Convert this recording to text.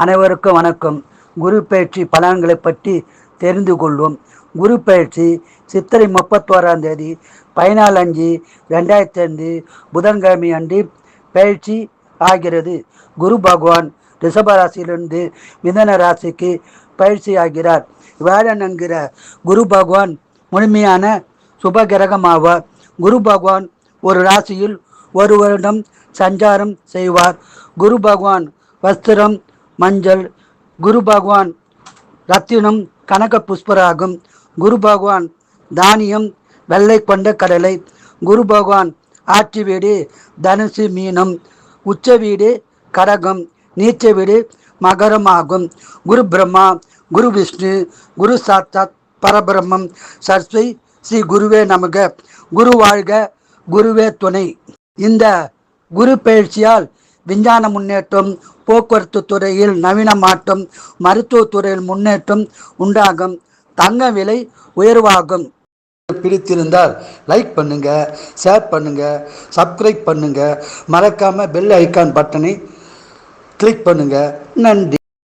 அனைவருக்கும் வணக்கம். குரு பயிற்சி பலன்களை பற்றி தெரிந்து கொள்வோம். குரு பயிற்சி சித்திரை முப்பத்தோராம் தேதி பதினாலு அஞ்சு ரெண்டாயிரத்தி ஐந்து புதன்கிழமை அன்று பயிற்சி ஆகிறது. குரு பகவான் ரிஷப ராசியிலிருந்து மிதன ராசிக்கு பயிற்சி ஆகிறார். வேடன் என்கிற குரு பகவான் முழுமையான சுப கிரகமாவார் குரு பகவான் ஒரு ராசியில் ஒரு வருடம் சஞ்சாரம் செய்வார். குரு பகவான் வஸ்திரம் மஞ்சள் குரு பகவான் ரத்தினம் கனக புஷ்பராகும். குரு பகவான் தானியம் வெள்ளை கொண்ட கடலை. குரு பகவான் ஆட்சி வீடு தனுசு மீனம். உச்ச வீடு கடகம். நீச்ச வீடு மகரம் ஆகும் குரு பிரம்மா குரு விஷ்ணு குரு சாத்தாத் பரபிரம்மம். சர்ஸ்வை ஸ்ரீ குருவே நமக. குரு வாழ்க குருவே துணை. இந்த குரு பயிற்சியால் விஞ்ஞான முன்னேற்றம் போக்குவரத்து துறையில் நவீன மாற்றம் மருத்துவ துறையில் முன்னேற்றம் உண்டாகும். தங்க விலை உயர்வாகும். பிடித்திருந்தால் லைக் பண்ணுங்க ஷேர் பண்ணுங்க சப்ஸ்கிரைப் பண்ணுங்க. மறக்காம பெல் ஐக்கான் பட்டனை கிளிக் பண்ணுங்க. நன்றி.